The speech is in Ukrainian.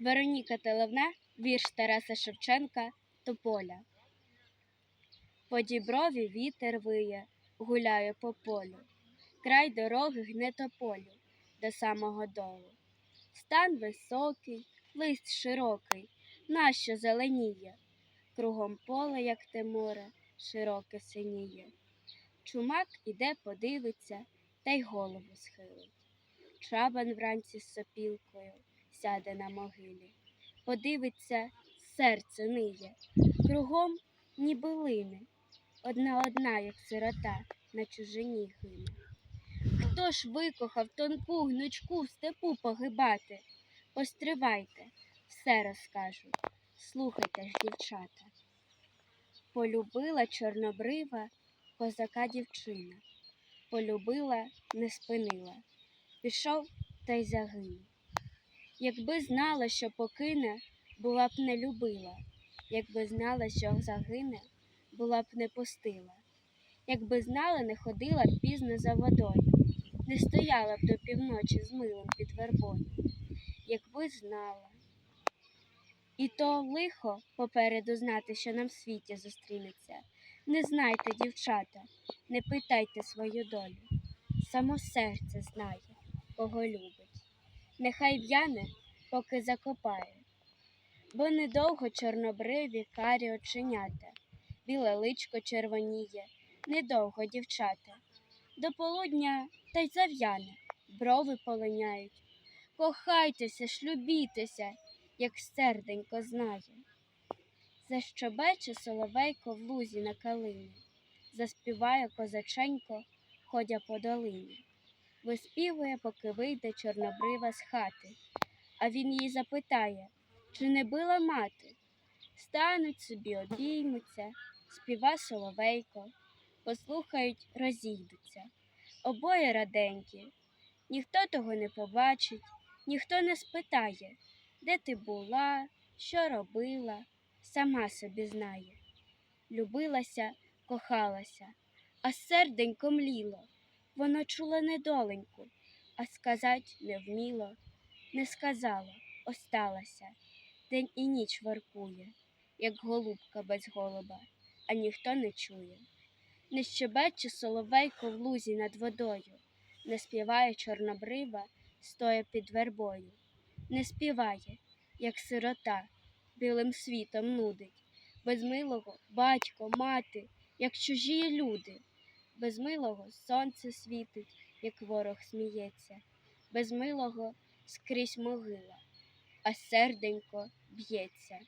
Вероніка Телевна, вірш Тараса Шевченка Тополя. По діброві вітер виє, гуляє по полю. Край дороги гне тополю до самого долу. Стан високий, лист широкий, нащо зеленіє, кругом поле, як те море, широке синіє. Чумак іде подивиться та й голову схилить. Чабан вранці з сопілкою сяде на могилі. Подивиться, серце ниє, кругом ніби лине, одна одна, як сирота, на чужині гине. Хто ж викохав тонку гнучку в степу погибати? Постривайте, все розкажу, слухайте ж, дівчата. Полюбила чорнобрива козака дівчина, полюбила, не спинила, пішов та й загинув. Якби знала, що покине, була б не любила, якби знала, що загине, була б не пустила. Якби знала, не ходила б пізно за водою, не стояла б до півночі з милом під вербою, якби знала. І то лихо попереду знати, що нам в світі зустрінеться. Не знайте, дівчата, не питайте свою долю. Само серце знає, кого любить. Нехай в'яне, поки закопає, бо недовго чорнобриві карі оченята, біле личко червоніє, недовго дівчата. До полудня та й зав'яне, брови полиняють. Кохайтеся, шлюбітеся, як серденько знає. Защобече соловейко в лузі на калині, заспіває козаченько, ходя по долині. Виспівує, поки вийде чорнобрива з хати, а він їй запитає, чи не била мати. Стануть собі, обіймуться, співа соловейко, послухають, розійдуться. Обоє раденькі, ніхто того не побачить, ніхто не спитає, де ти була, що робила, сама собі знає. Любилася, кохалася, а серденько мліло. Воно чуло недоленьку, а сказать не вміло, не сказала, осталася. День і ніч воркує, як голубка без голуба, а ніхто не чує. Не щебече соловейко в лузі над водою, не співає чорнобрива, стоя під вербою, не співає, як сирота, білим світом нудить, без милого батько, мати, як чужі люди. Без милого сонце світить, як ворог сміється, без милого скрізь могила, а серденько б'ється.